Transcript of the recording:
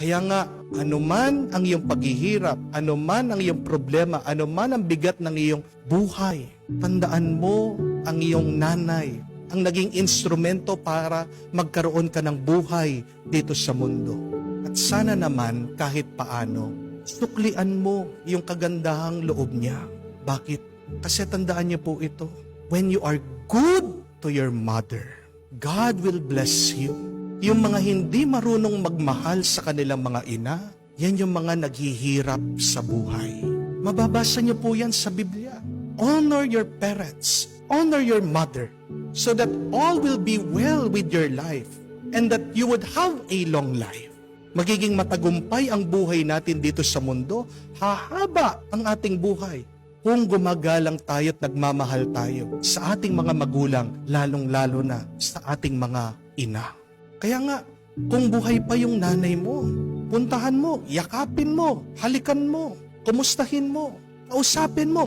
Kaya nga, anuman ang iyong paghihirap, anuman ang iyong problema, anuman ang bigat ng iyong buhay, tandaan mo ang iyong nanay, ang naging instrumento para magkaroon ka ng buhay dito sa mundo. At sana naman kahit paano, suklian mo yung kagandahang loob niya. Bakit? Kasi tandaan niyo po ito, when you are good to your mother, God will bless you. Yung mga hindi marunong magmahal sa kanilang mga ina, yan yung mga naghihirap sa buhay. Mababasa niyo po yan sa Biblia. Honor your parents. Honor your mother. So that all will be well with your life. And that you would have a long life. Magiging matagumpay ang buhay natin dito sa mundo. Hahaba ang ating buhay. Kung gumagalang tayo at nagmamahal tayo sa ating mga magulang, lalong-lalo na sa ating mga ina. Kaya nga, kung buhay pa yung nanay mo, puntahan mo, yakapin mo, halikan mo, kumustahin mo, kausapin mo.